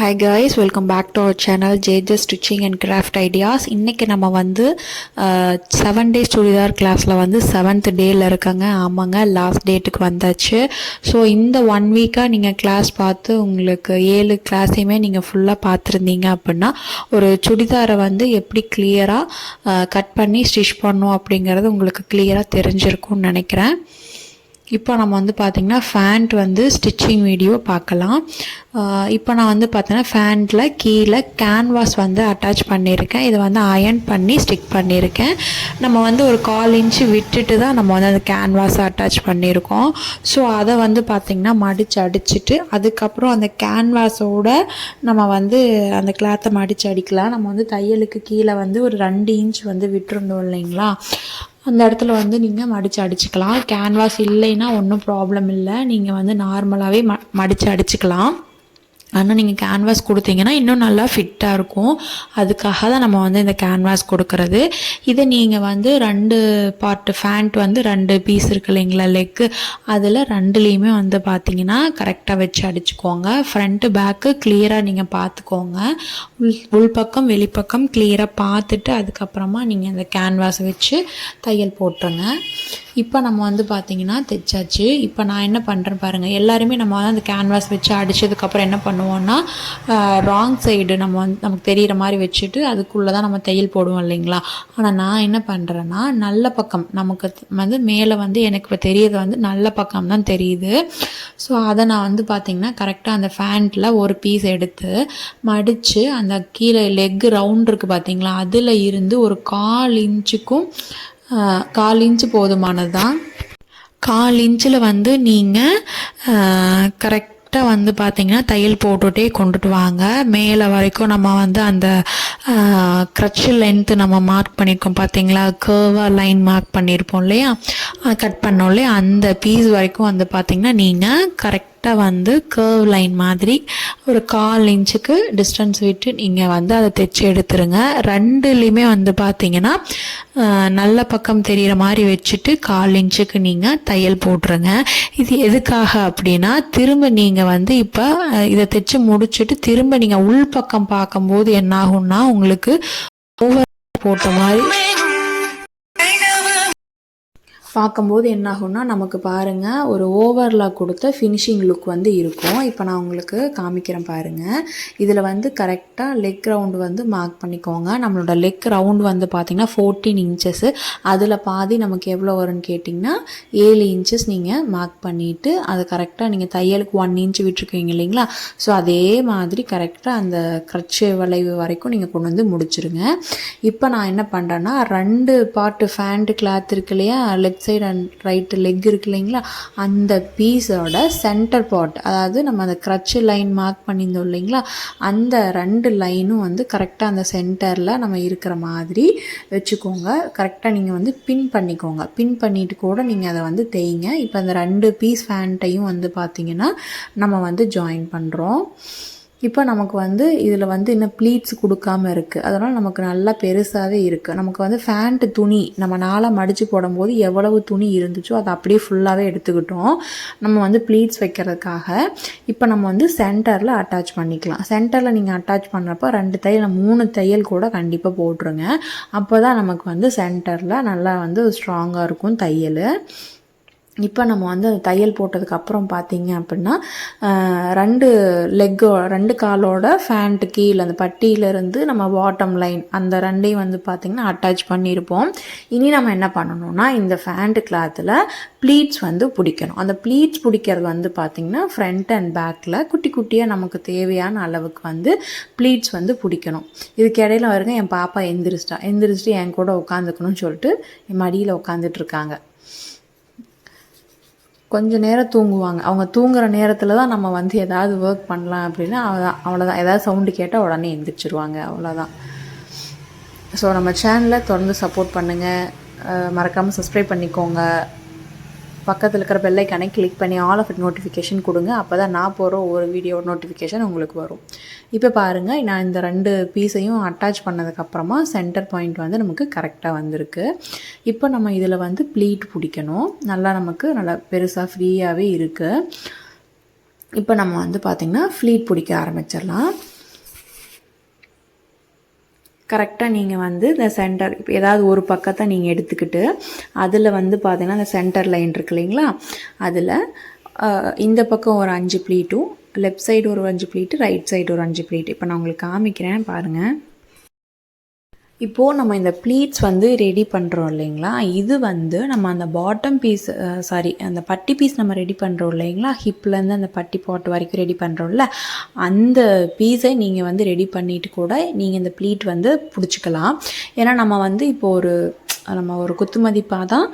Hi guys welcome back to our channel JJ stitching and craft ideas இன்றைக்கி நம்ம வந்து seven days churidar கிளாஸில் வந்து செவன்த் டேயில் இருக்காங்க. ஆமாங்க லாஸ்ட் டேட்டுக்கு வந்தாச்சு. ஸோ இந்த ஒன் வீக்காக நீங்கள் கிளாஸ் பார்த்து உங்களுக்கு ஏழு கிளாஸையுமே நீங்கள் ஃபுல்லாக பார்த்துருந்தீங்க அப்படின்னா ஒரு சுடிதாரை வந்து எப்படி கிளியராக கட் பண்ணி ஸ்டிச் பண்ணும் அப்படிங்கிறது உங்களுக்கு கிளியராக தெரிஞ்சிருக்கும்னு நினைக்கிறேன். இப்போ நம்ம வந்து பார்த்திங்கன்னா ஃபேண்ட் வந்து ஸ்டிச்சிங் வீடியோ பார்க்கலாம். இப்போ நான் வந்து பார்த்தேன்னா ஃபேண்ட்டில் கீழே கேன்வாஸ் வந்து அட்டாச் பண்ணியிருக்கேன். இதை வந்து அயர்ன் பண்ணி ஸ்டிக் பண்ணியிருக்கேன். நம்ம வந்து ஒரு கால் இன்ச்சு விட்டுட்டு தான் நம்ம வந்து அந்த கேன்வாஸை அட்டாச் பண்ணியிருக்கோம். ஸோ அதை வந்து பார்த்திங்கன்னா மடித்து அடிச்சிட்டு அதுக்கப்புறம் அந்த கேன்வாஸோட நம்ம வந்து அந்த கிளாத்தை மடித்து அடிக்கலாம். நம்ம வந்து தையலுக்கு கீழே வந்து ஒரு ரெண்டு இன்ச் வந்து விட்டுருந்தோம் இல்லைங்களா? அந்த இடத்துல வந்து நீங்கள் மடித்து அடிச்சுக்கலாம். கேன்வாஸ் இல்லைன்னா ஒன்றும் ப்ராப்ளம் இல்லை. நீங்கள் வந்து நார்மலாகவே ம மடித்து அடிச்சுக்கலாம். ஆனால் நீங்கள் கேன்வாஸ் கொடுத்தீங்கன்னா இன்னும் நல்லா ஃபிட்டாக இருக்கும். அதுக்காக தான் நம்ம வந்து இந்த கேன்வாஸ் கொடுக்கறது. இதை நீங்கள் வந்து ரெண்டு பார்ட்டு ஃபேண்ட் வந்து ரெண்டு பீஸ் இருக்கு இல்லைங்களா லெக்கு அதில் ரெண்டுலேயுமே வந்து பார்த்தீங்கன்னா கரெக்டாக வச்சு அடிச்சுக்கோங்க. ஃப்ரண்ட்டு பேக்கு கிளியராக நீங்கள் பார்த்துக்கோங்க உள் உள்பக்கம் வெளிப்பக்கம் கிளியராக பார்த்துட்டு அதுக்கப்புறமா நீங்கள் இந்த கேன்வாஸ் வச்சு தையல் போட்டுருங்க. இப்போ நம்ம வந்து பார்த்தீங்கன்னா தைச்சாச்சு. இப்போ நான் என்ன பண்ணுறேன் பாருங்கள் எல்லாருமே நம்ம வந்து அந்த கேன்வாஸ் வச்சு அடித்ததுக்கப்புறம் என்ன பண்ணுவோன்னா ராங் சைடு நம்ம வந்து நமக்கு தெரிகிற மாதிரி வச்சுட்டு அதுக்குள்ளே தான் நம்ம தையல் போடுவோம் இல்லைங்களா? ஆனால் நான் என்ன பண்ணுறேன்னா நல்ல பக்கம். நமக்கு வந்து மேலே வந்து எனக்கு இப்போ தெரியறது வந்து நல்ல பக்கம் தான் தெரியுது. ஸோ அதை நான் வந்து பார்த்திங்கன்னா கரெக்டாக அந்த ஃபேண்ட்டில் ஒரு பீஸ் எடுத்து மடித்து அந்த கீழே லெக்கு ரவுண்ட் இருக்குது பார்த்தீங்களா அதில் இருந்து ஒரு கால் இன்ச்சுக்கும் கால் இன்ச்சு போதுமானது தான் கால் இன்ச்சில் வந்து நீங்கள் கரெக்ட் கரெக்டாக வந்து பார்த்திங்கன்னா தையல் போட்டுகிட்டே கொண்டுட்டு வாங்க. மேலே வரைக்கும் நம்ம வந்து அந்த க்ரச்சு லென்த்து நம்ம மார்க் பண்ணியிருக்கோம் பார்த்தீங்களா கேர்வாக லைன் மார்க் பண்ணியிருப்போம் இல்லையா? கட் பண்ணோம் இல்லையா? அந்த பீஸ் வரைக்கும் வந்து பார்த்திங்கன்னா நீங்கள் கரெக்ட் கரெக்டாக வந்து கேர்வ் லைன் மாதிரி ஒரு கால் இன்ச்சுக்கு டிஸ்டன்ஸ் விட்டு நீங்கள் வந்து அதை தைச்சி எடுத்துருங்க. ரெண்டுலேயுமே வந்து பார்த்தீங்கன்னா நல்ல பக்கம் தெரிகிற மாதிரி வச்சுட்டு கால் இன்ச்சுக்கு நீங்கள் தையல் போட்டுருங்க. இது எதுக்காக அப்படின்னா திரும்ப நீங்கள் வந்து இப்போ இதை தைச்சு முடிச்சுட்டு திரும்ப நீங்கள் உள்பக்கம் பார்க்கும்போது என்ன ஆகும்னா உங்களுக்கு ஓவர் போட்ட மாதிரி பார்க்கும்போது என்னாகும்னா நமக்கு பாருங்கள் ஒரு ஓவர்லாக் கொடுத்த ஃபினிஷிங் லுக் வந்து இருக்கும். இப்போ நான் உங்களுக்கு காமிக்கிறேன் பாருங்கள் இதில் வந்து கரெக்டாக லெக் ரவுண்டு வந்து மார்க் பண்ணிக்கோங்க. நம்மளோட லெக் ரவுண்டு வந்து பார்த்திங்கன்னா ஃபோர்டீன் இன்ச்சஸ்ஸு அதில் பாதி நமக்கு எவ்வளோ வரும்னு கேட்டிங்கன்னா ஏழு இன்ச்சஸ் நீங்கள் மார்க் பண்ணிவிட்டு அதை கரெக்டாக நீங்கள் தையலுக்கு ஒன் இன்ச் விட்டுருக்கீங்க இல்லைங்களா? ஸோ அதே மாதிரி கரெக்டாக அந்த க்ரட்சு வளைவு வரைக்கும் நீங்கள் கொண்டு வந்து முடிச்சிருங்க. இப்போ நான் என்ன பண்ணுறேன்னா ரெண்டு பார்ட்டு ஃபேண்ட் கிளாத் இருக்கு இல்லையா? Left side and right leg இருக்கு இல்லைங்களா? அந்த பீஸோட சென்டர் பார்ட் அதாவது நம்ம அந்த க்ரச்சு லைன் மார்க் பண்ணியிருந்தோம் இல்லைங்களா? அந்த ரெண்டு லைனும் வந்து கரெக்டாக அந்த சென்டரில் நம்ம இருக்கிற மாதிரி வச்சுக்கோங்க. கரெக்டாக நீங்கள் வந்து பின் பண்ணிக்கோங்க. பின் பண்ணிட்டு கூட நீங்கள் அதை வந்து தேய்ங்க. இப்போ அந்த ரெண்டு பீஸ் ஃபேண்ட்டையும் வந்து பார்த்தீங்கன்னா நம்ம வந்து ஜாயின் பண்ணுறோம் இப்போ நமக்கு வந்து இதில் வந்து இன்னும் ப்ளீட்ஸ் கொடுக்காம இருக்குது அதனால் நமக்கு நல்லா பெருசாகவே இருக்குது நமக்கு வந்து ஃபேண்ட்டு துணி நம்ம நாளாக மடித்து போடும்போது எவ்வளவு துணி இருந்துச்சோ அதை அப்படியே ஃபுல்லாகவே எடுத்துக்கிட்டோம். நம்ம வந்து ப்ளீட்ஸ் வைக்கிறதுக்காக இப்போ நம்ம வந்து சென்டரில் அட்டாச் பண்ணிக்கலாம். சென்டரில் நீங்கள் அட்டாச் பண்ணுறப்போ ரெண்டு தையல் மூணு தையல் கூட கண்டிப்பாக போட்டுருங்க. அப்போ தான் நமக்கு வந்து சென்டரில் நல்லா வந்து ஸ்ட்ராங்காக இருக்கும் தையல். இப்போ நம்ம வந்து அந்த தையல் போட்டதுக்கு அப்புறம் பார்த்தீங்க அப்படின்னா ரெண்டு லெக்கோ ரெண்டு காலோட ஃபேண்ட்டு கீழே அந்த பட்டியிலேருந்து நம்ம பாட்டம் லைன் அந்த ரெண்டையும் வந்து பார்த்திங்கன்னா அட்டாச் பண்ணியிருப்போம் இனி நம்ம என்ன பண்ணணும்னா இந்த ஃபேண்ட்டு கிளாத்தில் ப்ளீட்ஸ் வந்து பிடிக்கணும். அந்த ப்ளீட்ஸ் பிடிக்கிறது வந்து பார்த்திங்கன்னா ஃப்ரண்ட் அண்ட் பேக்கில் குட்டி குட்டியாக நமக்கு தேவையான அளவுக்கு வந்து ப்ளீட்ஸ் வந்து பிடிக்கணும். இதுக்கு இடையில வருங்க என் பாப்பா எந்திரிச்சிட்டா. எந்திரிச்சிட்டு என் கூட உட்காந்துக்கணும்னு சொல்லிட்டு என் மடியில் உட்காந்துட்டு கொஞ்சம் கொஞ்ச நேரம் தூங்குவாங்க. அவங்க தூங்குற நேரத்தில் தான் நம்ம வந்து ஏதாவது ஒர்க் பண்ணலாம் அப்படின்னா அவ்வளோதான் அவ்வளோதான் ஏதாவது சவுண்டு கேட்டால் உடனே எந்திரிச்சிருவாங்க. அவ்வளோதான் ஸோ நம்ம சேனலை தொடர்ந்து சப்போர்ட் பண்ணுங்கள் மறக்காமல் சப்ஸ்கிரைப் பண்ணிக்கோங்க. பக்கத்தில் இருக்கிற பெல்லைக்கானே கிளிக் பண்ணி ஆல் ஆஃப் இட் நோட்டிஃபிகேஷன் கொடுங்க. அப்போ தான் நான் போகிற ஒரு வீடியோ நோட்டிஃபிகேஷன் உங்களுக்கு வரும். இப்போ பாருங்கள் நான் இந்த ரெண்டு பீஸையும் அட்டாச் பண்ணதுக்கப்புறமா சென்டர் பாயிண்ட் வந்து நமக்கு கரெக்டாக வந்திருக்கு. இப்போ நம்ம இதில் வந்து ப்ளீட் பிடிக்கணும். நல்லா நமக்கு நல்லா பெருசாக ஃப்ரீயாகவே இருக்குது இப்போ நம்ம வந்து பார்த்திங்கன்னா ஃப்ளீட் பிடிக்க ஆரம்பிச்சிடலாம். கரெக்டாக நீங்கள் வந்து இந்த சென்டர் இப்போ ஏதாவது ஒரு பக்கத்தை நீங்கள் எடுத்துக்கிட்டு அதில் வந்து பார்த்தீங்கன்னா அந்த சென்டர் லைன் இருக்கு இல்லைங்களா? அதில் இந்த பக்கம் ஒரு அஞ்சு ப்ளீட்டும் லெஃப்ட் சைடு ஒரு அஞ்சு ப்ளீட்டு ரைட் சைடு ஒரு அஞ்சு ப்ளீட் இப்போ நான் உங்களுக்கு காமிக்கிறேன் பாருங்கள் இப்போது நம்ம இந்த ப்ளீட்ஸ் வந்து ரெடி பண்ணுறோம் இல்லைங்களா? இது வந்து நம்ம அந்த பாட்டம் பீஸ் சாரி அந்த பட்டி பீஸ் நம்ம ரெடி பண்ணுறோம் இல்லைங்களா? ஹிப்லேருந்து அந்த பட்டி பாட் வரைக்கும் ரெடி பண்ணுறோம்ல அந்த பீஸை நீங்கள் வந்து ரெடி பண்ணிவிட்டு கூட நீங்கள் இந்த ப்ளீட் வந்து பிடிச்சிக்கலாம். ஏன்னா நம்ம வந்து இப்போ ஒரு நம்ம ஒரு குத்து மதிப்பாக தான்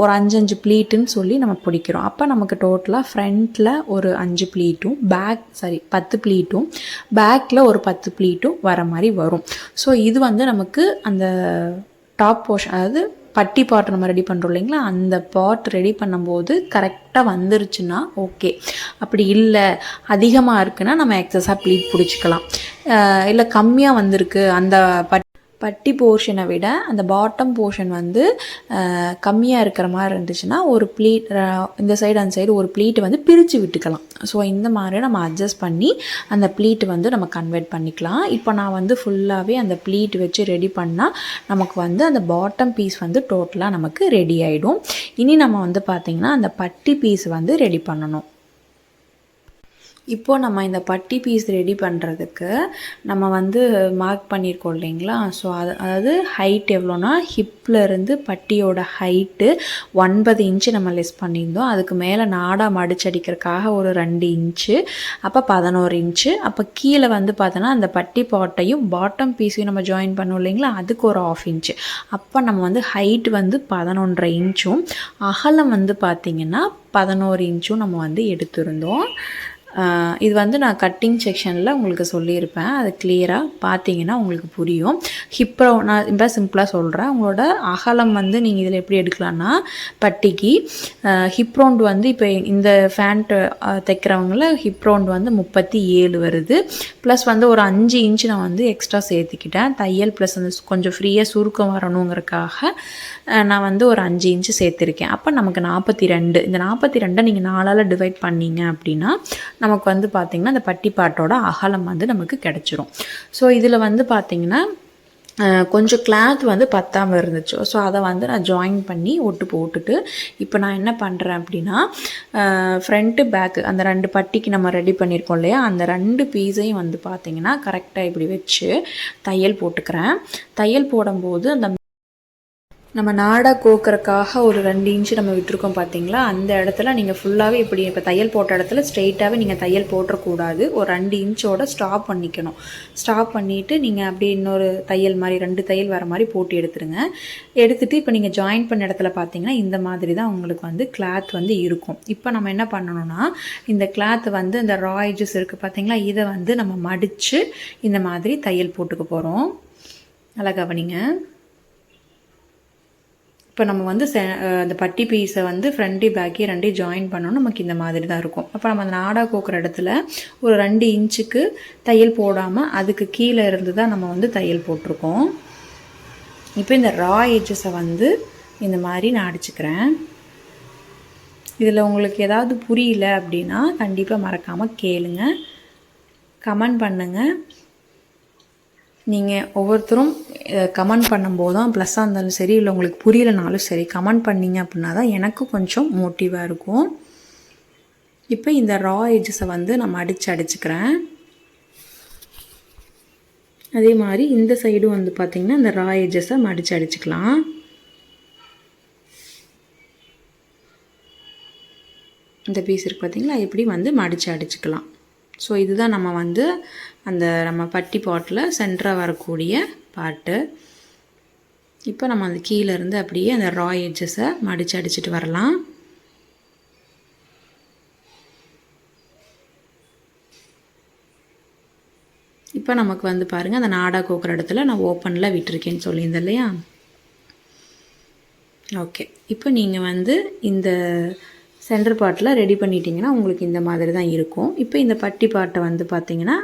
ஒரு அஞ்சு அஞ்சு ப்ளீட்டுன்னு சொல்லி நம்ம பிடிக்கிறோம். அப்போ நமக்கு டோட்டலாக ஃப்ரண்ட்டில் ஒரு அஞ்சு ப்ளீட்டும் பேக் சாரி பத்து ப்ளீட்டும் பேக்கில் ஒரு பத்து ப்ளீட்டும் வர மாதிரி வரும். ஸோ இது வந்து நமக்கு அந்த டாப் போர்ஷன் அதாவது பட்டி பாட் நம்ம ரெடி பண்ணுறோம் இல்லைங்களா? அந்த பாட் ரெடி பண்ணும்போது கரெக்டாக வந்துருச்சுன்னா ஓகே அப்படி இல்லை அதிகமாக இருக்குன்னா நம்ம எக்ஸஸாக ப்ளீட் பிடிச்சிக்கலாம். இல்லை கம்மியாக வந்திருக்கு அந்த பட் பட்டி போர்ஷனை விட அந்த பாட்டம் போர்ஷன் வந்து கம்மியாக இருக்கிற மாதிரி இருந்துச்சுன்னா ஒரு ப்ளீட் இந்த சைடு அந்த சைடு ஒரு ப்ளீட் வந்து பிரித்து விட்டுக்கலாம். ஸோ இந்த மாதிரி நம்ம அட்ஜஸ்ட் பண்ணி அந்த ப்ளீட் வந்து நம்ம கன்வெர்ட் பண்ணிக்கலாம். இப்போ நான் வந்து ஃபுல்லாகவே அந்த ப்ளீட் வச்சு ரெடி பண்ணால் நமக்கு வந்து அந்த பாட்டம் பீஸ் வந்து டோட்டலாக நமக்கு ரெடி ஆகிடும் இனி நம்ம வந்து பார்த்திங்கன்னா அந்த பட்டி பீஸ் வந்து ரெடி பண்ணணும். இப்போது நம்ம இந்த பட்டி பீஸ் ரெடி பண்ணுறதுக்கு நம்ம வந்து மார்க் பண்ணியிருக்கோம் இல்லைங்களா? ஸோ அது அதாவது ஹைட் எவ்வளோனா ஹிப்லேருந்து பட்டியோட ஹைட்டு ஒன்பது இன்ச்சு நம்ம லெஸ் பண்ணியிருந்தோம். அதுக்கு மேலே நாடாக மடிச்சடிக்கிறதுக்காக ஒரு ரெண்டு இன்ச்சு அப்போ பதினோரு இன்ச்சு அப்போ கீழே வந்து பார்த்தோன்னா அந்த பட்டி பாட்டையும் பாட்டம் பீஸையும் நம்ம ஜாயின் பண்ணோம் இல்லைங்களா? அதுக்கு ஒரு ஆஃப் இன்ச்சு அப்போ நம்ம வந்து ஹைட் வந்து பதினொன்றரை இன்ச்சும் அகலம் வந்து பார்த்திங்கன்னா பதினோரு இன்ச்சும் நம்ம வந்து எடுத்திருந்தோம். இது வந்து நான் கட்டிங் செக்ஷனில் உங்களுக்கு சொல்லியிருப்பேன். அது கிளியராக பார்த்தீங்கன்னா உங்களுக்கு புரியும். ஹிப்ரோ நான் இப்போ சிம்பிளாக சொல்கிறேன் உங்களோட அகலம் வந்து நீங்கள் இதில் எப்படி எடுக்கலான்னா பட்டிக்கு ஹிப்ரோண்ட் வந்து இப்போ இந்த ஃபேண்ட்டு தைக்கிறவங்கள ஹிப்ரோண்ட் வந்து முப்பத்தி ஏழு வருது. ப்ளஸ் வந்து ஒரு அஞ்சு இன்ச்சு நான் வந்து எக்ஸ்ட்ரா சேர்த்துக்கிட்டேன். தையல் ப்ளஸ் அந்த கொஞ்சம் ஃப்ரீயாக சுருக்கம் வரணுங்கிறக்காக நான் வந்து ஒரு அஞ்சு இன்ச்சு சேர்த்துருக்கேன். அப்போ நமக்கு நாற்பத்தி ரெண்டு. இந்த நாற்பத்தி ரெண்டை நீங்கள் நாலால் டிவைட் பண்ணீங்க அப்படின்னா நமக்கு வந்து பார்த்திங்கன்னா அந்த பட்டிப்பாட்டோட அகலம் வந்து நமக்கு கிடச்சிரும். ஸோ இதில் வந்து பார்த்திங்கன்னா கொஞ்சம் கிளாத் வந்து பத்தாமல் இருந்துச்சு. ஸோ அதை வந்து நான் ஜாயின் பண்ணி ஒட்டு போட்டுட்டு இப்போ நான் என்ன பண்ணுறேன் அப்படின்னா ஃப்ரண்ட்டு பேக்கு அந்த ரெண்டு பட்டிக்கு நம்ம ரெடி பண்ணியிருக்கோம் இல்லையா? அந்த ரெண்டு பீஸையும் வந்து பார்த்திங்கன்னா கரெக்டாக இப்படி வச்சு தையல் போட்டுக்கிறேன். தையல் போடும்போது அந்த நம்ம நாடாக கோக்கறக்காக ஒரு ரெண்டு இன்ச்சு நம்ம விட்டுருக்கோம் பார்த்தீங்களா அந்த இடத்துல நீங்கள் ஃபுல்லாகவே இப்படி இப்போ தையல் போட்ட இடத்துல ஸ்ட்ரெயிட்டாகவே நீங்கள் தையல் போட்டுறக்கூடாது. ஒரு ரெண்டு இன்ச்சோட ஸ்டாப் பண்ணிக்கணும். ஸ்டாப் பண்ணிவிட்டு நீங்கள் அப்படியே இன்னொரு தையல் மாதிரி ரெண்டு தையல் வர மாதிரி போட்டு எடுத்துருங்க. எடுத்துகிட்டு இப்போ நீங்கள் ஜாயின் பண்ண இடத்துல பார்த்தீங்கன்னா இந்த மாதிரி தான் உங்களுக்கு வந்து கிளாத் வந்து இருக்கும். இப்போ நம்ம என்ன பண்ணணும்னா இந்த கிளாத் வந்து இந்த ராய்ஜஸ் இருக்குது பார்த்தீங்களா இதை வந்து நம்ம மடித்து இந்த மாதிரி தையல் போட்டுக்க போகிறோம் நல்லா கவனிங்க. இப்போ நம்ம வந்து அந்த பட்டி பீஸை வந்து ஃப்ரண்ட்டி பேக்கி ரெண்டையும் ஜாயின் பண்ணோம் நமக்கு இந்த மாதிரி தான் இருக்கும். அப்போ நம்ம அந்த நாடா கோக்குற இடத்துல ஒரு ரெண்டு இன்ச்சுக்கு தையல் போடாமல் அதுக்கு கீழே இருந்து தான் நம்ம வந்து தையல் போட்டிருக்கோம். இப்போ இந்த ரா எஜஸை வந்து இந்த மாதிரி நான் அடிச்சுக்கிறேன். இதில் உங்களுக்கு ஏதாவது புரியல அப்படின்னா கண்டிப்பாக மறக்காமல் கேளுங்க. கமெண்ட் பண்ணுங்கள் நீங்கள் ஒவ்வொருத்தரும் கமெண்ட் பண்ணும்போது தான் ப்ளஸ்ஸாக இருந்தாலும் சரி இல்லை உங்களுக்கு புரியலனாலும் சரி கமெண்ட் பண்ணிங்க அப்படின்னா தான் எனக்கும் கொஞ்சம் மோட்டிவாக இருக்கும். இப்போ இந்த ரா எஜஸை வந்து நம்ம அடித்து அடிச்சுக்கிறேன். அதே மாதிரி இந்த சைடும் வந்து பார்த்திங்கன்னா இந்த ரா எஜஸை மடித்து அடிச்சுக்கலாம். இந்த பீஸ் இருக்குது பார்த்திங்களா எப்படி வந்து மடித்து அடிச்சுக்கலாம். ஸோ இதுதான் நம்ம வந்து அந்த நம்ம பட்டி பாட்டில் சென்டராக வரக்கூடிய பாட்டு. இப்போ நம்ம அந்த கீழேருந்து அப்படியே அந்த ரா எட்ஜஸை மடித்து அடிச்சுட்டு வரலாம். இப்போ நமக்கு வந்து பாருங்கள் அந்த நாடா கோக்குற இடத்துல நான் ஓப்பனில் விட்டுருக்கேன்னு சொல்லியிருந்தேன் இல்லையா? ஓகே இப்போ நீங்கள் வந்து இந்த சென்டர் பாட்டில் ரெடி பண்ணிட்டீங்கன்னா உங்களுக்கு இந்த மாதிரி தான் இருக்கும். இப்போ இந்த பட்டி பாட்டை வந்து பார்த்தீங்கன்னா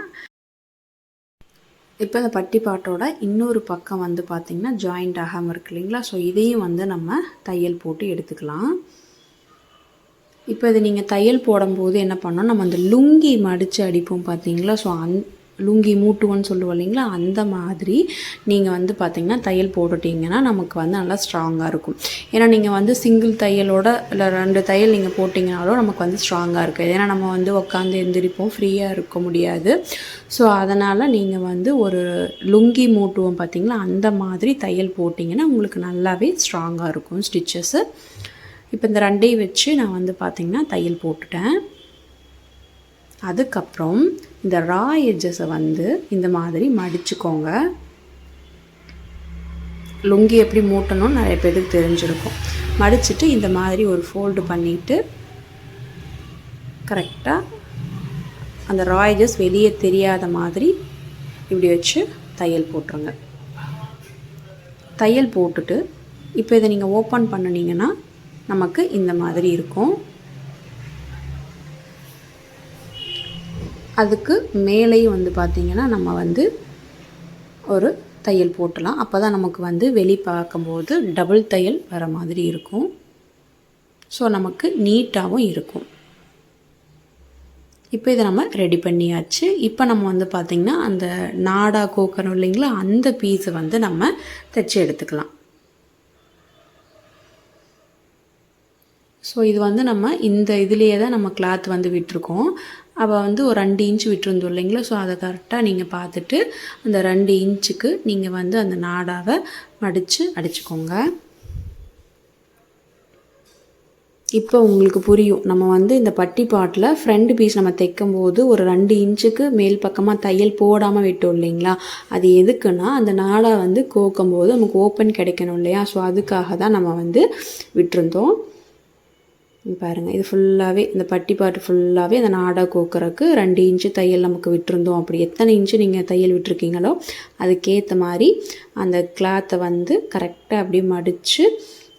இப்போ இந்த பட்டி பாட்டோட இன்னொரு பக்கம் வந்து பார்த்திங்கன்னா ஜாயிண்ட் ஆகாமல் இருக்கு இல்லைங்களா? ஸோ இதையும் வந்து நம்ம தையல் போட்டு எடுத்துக்கலாம். இப்போ இது நீங்கள் தையல் போடும்போது என்ன பண்ணோம் நம்ம அந்த லுங்கி மடித்து அடிப்போம் பார்த்தீங்களா ஸோ அந் லுங்கி மூட்டுவோன்னு சொல்லுவோம் இல்லைங்களா? அந்த மாதிரி நீங்கள் வந்து பார்த்தீங்கன்னா தையல் போட்டுட்டிங்கன்னா நமக்கு வந்து நல்லா ஸ்ட்ராங்காக இருக்கும். ஏன்னா நீங்கள் வந்து சிங்கிள் தையலோட இல்லை ரெண்டு தையல் நீங்கள் போட்டிங்கனாலும் நமக்கு வந்து ஸ்ட்ராங்காக இருக்குது ஏன்னா நம்ம வந்து உட்காந்து எந்திரிப்போம் ஃப்ரீயாக இருக்க முடியாது. ஸோ அதனால் நீங்கள் வந்து ஒரு லுங்கி மூட்டுவோம் பார்த்திங்களா அந்த மாதிரி தையல் போட்டிங்கன்னா உங்களுக்கு நல்லாவே ஸ்ட்ராங்காக இருக்கும் ஸ்டிச்சஸ்ஸு இப்போ இந்த ரெண்டையும் வச்சு நான் வந்து பார்த்திங்கன்னா தையல் போட்டுட்டேன். அதுக்கப்புறம் இந்த ரா எஜ்ஜஸை வந்து இந்த மாதிரி மடிச்சுக்கோங்க. லுங்கி எப்படி மூட்டணும்னு நிறைய பேருக்கு தெரிஞ்சிருக்கும். மடிச்சுட்டு இந்த மாதிரி ஒரு ஃபோல்டு பண்ணிவிட்டு கரெக்டாக அந்த ரா எட்ஜஸ் வெளியே தெரியாத மாதிரி இப்படி வச்சு தையல் போட்டுருங்க. தையல் போட்டுட்டு இப்போ இதை நீங்கள் ஓப்பன் பண்ணினீங்கன்னா நமக்கு இந்த மாதிரி இருக்கும். அதுக்கு மேலேயும் வந்து பார்த்திங்கன்னா நம்ம வந்து ஒரு தையல் போட்டலாம். அப்போ தான் நமக்கு வந்து வெளி பார்க்கும்போது டபுள் தையல் வர மாதிரி இருக்கும். ஸோ நமக்கு நீட்டாகவும் இருக்கும். இப்போ இதை நம்ம ரெடி பண்ணியாச்சு. இப்போ நம்ம வந்து பார்த்திங்கன்னா அந்த நாடா கோக்கணும் இல்லைங்களா? அந்த பீஸை வந்து நம்ம தைச்சி எடுத்துக்கலாம். ஸோ இது வந்து நம்ம இந்த இதுலேயே தான் நம்ம கிளாத் வந்து விட்டுருக்கோம். அப்போ வந்து ஒரு ரெண்டு இன்ச்சு விட்டுருந்தோம் இல்லைங்களா? ஸோ அதை கரெக்டாக நீங்கள் பார்த்துட்டு அந்த ரெண்டு இன்ச்சுக்கு நீங்கள் வந்து அந்த நாடாவை மடித்து அடிச்சுக்கோங்க. இப்போ உங்களுக்கு புரியும். நம்ம வந்து இந்த பட்டி பாட்டில் ஃப்ரண்ட் பீஸ் நம்ம தைக்கும் போது ஒரு ரெண்டு இன்ச்சுக்கு மேல் பக்கமாக தையல் போடாமல் விட்டோம் இல்லைங்களா? அது எதுக்குன்னா அந்த நாடா வந்து கோக்கும் போது நமக்கு ஓப்பன் கிடைக்கணும் இல்லையா? ஸோ அதுக்காக தான் நம்ம வந்து விட்டுருந்தோம். பாருங்கள் இது ஃபுல்லாகவே இந்த பட்டி பாட்டு ஃபுல்லாகவே அந்த நாடா கோக்குறக்கு ரெண்டு இன்ச்சு தையல் நமக்கு விட்டுருந்தோம். அப்படி எத்தனை இன்ச்சு நீங்கள் தையல் விட்டுருக்கீங்களோ அதுக்கேற்ற மாதிரி அந்த கிளாத்தை வந்து கரெக்டாக அப்படியே மடித்து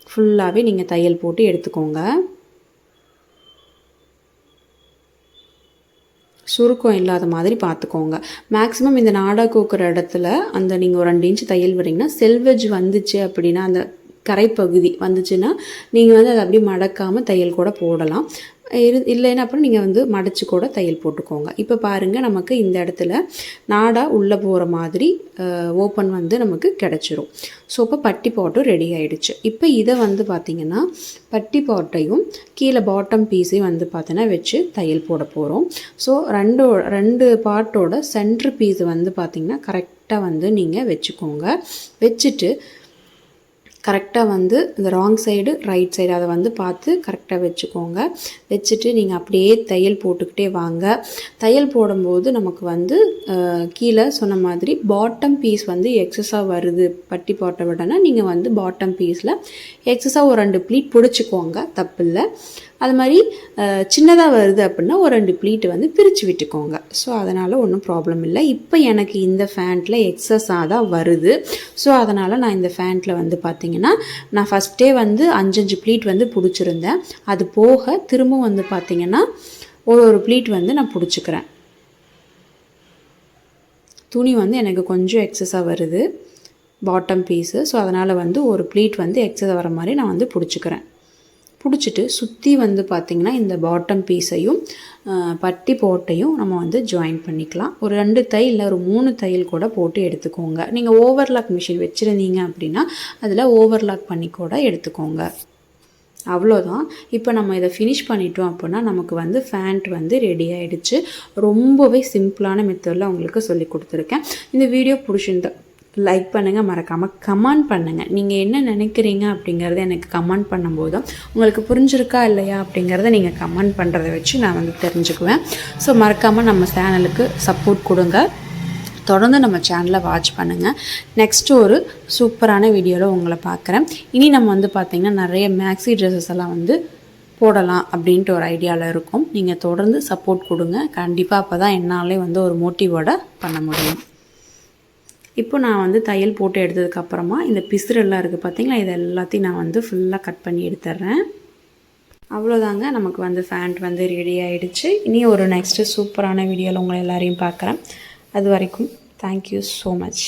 ஃபுல்லாகவே நீங்கள் தையல் போட்டு எடுத்துக்கோங்க. சுருக்கம் இல்லாத மாதிரி பார்த்துக்கோங்க மேக்ஸிமம் இந்த நாடா கோக்குற இடத்துல அந்த நீங்கள் ஒரு ரெண்டு இன்ச்சு தையல் விடுறீங்கன்னா செல்வெஜ் வந்துச்சு அப்படின்னா அந்த கரைப்பகுதி வந்துச்சுன்னா நீங்கள் வந்து அதை அப்படியே மடக்காமல் தையல் கூட போடலாம். இரு இல்லைன்னா அப்புறம் நீங்கள் வந்து மடித்து கூட தையல் போட்டுக்கோங்க. இப்போ பாருங்கள் நமக்கு இந்த இடத்துல நாடாக உள்ளே போகிற மாதிரி ஓப்பன் வந்து நமக்கு கிடச்சிரும். ஸோ இப்போ பட்டி பாட்டும் ரெடி ஆகிடுச்சு இப்போ இதை வந்து பார்த்திங்கன்னா பட்டி பாட்டையும் கீழே பாட்டம் பீஸையும் வந்து பார்த்தீங்கன்னா வச்சு தையல் போட போகிறோம் ஸோ ரெண்டோ ரெண்டு பாட்டோட சென்ட்ரு பீஸ் வந்து பார்த்திங்கன்னா கரெக்டாக வந்து நீங்கள் வச்சுக்கோங்க. வச்சுட்டு கரெக்டாக வந்து இந்த ராங் சைடு ரைட் சைடு அதை வந்து பார்த்து கரெக்டாக வச்சுக்கோங்க. வச்சுட்டு நீங்கள் அப்படியே தையல் போட்டுக்கிட்டே வாங்க. தையல் போடும்போது நமக்கு வந்து கீழே சொன்ன மாதிரி பாட்டம் பீஸ் வந்து எக்ஸஸாக வருது. பட்டி போட்ட விடனா நீங்கள் வந்து பாட்டம் பீஸில் எக்ஸஸாக ஒரு ரெண்டு ப்ளீட் பிடிச்சிக்கோங்க. தப்பு இல்லை. அது மாதிரி சின்னதாக வருது அப்படின்னா ஒரு ரெண்டு ப்ளீட்டு வந்து பிரித்து விட்டுக்கோங்க. ஸோ அதனால் ஒன்றும் ப்ராப்ளம் இல்லை. இப்போ எனக்கு இந்த ஃபேண்ட்டில் எக்ஸஸாக தான் வருது. ஸோ அதனால் நான் இந்த ஃபேண்ட்டில் வந்து பார்த்திங்கன்னா நான் ஃபஸ்ட்டே வந்து அஞ்சஞ்சு ப்ளீட் வந்து பிடிச்சிருந்தேன். அது போக திரும்ப வந்து பார்த்திங்கன்னா ஒரு ஒரு ப்ளீட் வந்து நான் பிடிச்சிக்கிறேன். துணி வந்து எனக்கு கொஞ்சம் எக்ஸஸாக வருது. பாட்டம் பீஸு ஸோ அதனால் வந்து ஒரு ப்ளீட் வந்து எக்ஸஸ் வர மாதிரி நான் வந்து பிடிச்சிக்கிறேன். பிடிச்சிட்டு சுற்றி வந்து பார்த்திங்கன்னா இந்த பாட்டம் பீஸையும் பட்டி போட்டையும் நம்ம வந்து ஜாயின் பண்ணிக்கலாம். ஒரு ரெண்டு தையல் ஒரு மூணு தையல் கூட போட்டு எடுத்துக்கோங்க. நீங்கள் ஓவர்லாக் மிஷின் வச்சுருந்தீங்க அப்படின்னா அதில் ஓவர்லாக் பண்ணி கூட எடுத்துக்கோங்க. அவ்வளோதான் இப்போ நம்ம இதை ஃபினிஷ் பண்ணிட்டோம் அப்படின்னா நமக்கு வந்து ஃபேண்ட் வந்து ரெடி ஆகிடுச்சு ரொம்பவே சிம்பிளான மெத்தடில் உங்களுக்கு சொல்லி கொடுத்துருக்கேன். இந்த வீடியோ பிடிச்சிருந்தா லைக் பண்ணுங்கள் மறக்காமல் கமெண்ட் பண்ணுங்கள் நீங்கள் என்ன நினைக்கிறீங்க அப்படிங்கிறத எனக்கு கமெண்ட் பண்ணும்போதும் உங்களுக்கு புரிஞ்சிருக்கா இல்லையா அப்படிங்கிறத நீங்கள் கமெண்ட் பண்ணுறதை வச்சு நான் வந்து தெரிஞ்சுக்குவேன். ஸோ மறக்காமல் நம்ம சேனலுக்கு சப்போர்ட் கொடுங்க. தொடர்ந்து நம்ம சேனலை வாட்ச் பண்ணுங்கள் நெக்ஸ்ட்டு ஒரு சூப்பரான வீடியோவில் உங்களை பார்க்குறேன். இனி நம்ம வந்து பார்த்திங்கன்னா நிறைய மேக்ஸி ட்ரெஸ்ஸஸ் எல்லாம் வந்து போடலாம் அப்படின்ட்டு ஒரு ஐடியாவில் இருக்கும். நீங்கள் தொடர்ந்து சப்போர்ட் கொடுங்க. கண்டிப்பாக அப்போ தான் என்னாலே வந்து ஒரு மோட்டிவோட பண்ண முடியும். இப்போ நான் வந்து தையல் போட்டு எடுத்ததுக்கப்புறமா இந்த பிசுரெல்லாம் இருக்குது பார்த்திங்களா இது எல்லாத்தையும் நான் வந்து ஃபுல்லாக கட் பண்ணி எடுத்துட்றேன் அவ்வளோதாங்க. நமக்கு வந்து ஃபேண்ட் வந்து ரெடி ஆகிடுச்சு இனி ஒரு நெக்ஸ்ட்டு சூப்பரான வீடியோவில் உங்களை எல்லோரையும் பார்க்குறேன். அது வரைக்கும் தேங்க்யூ ஸோ மச்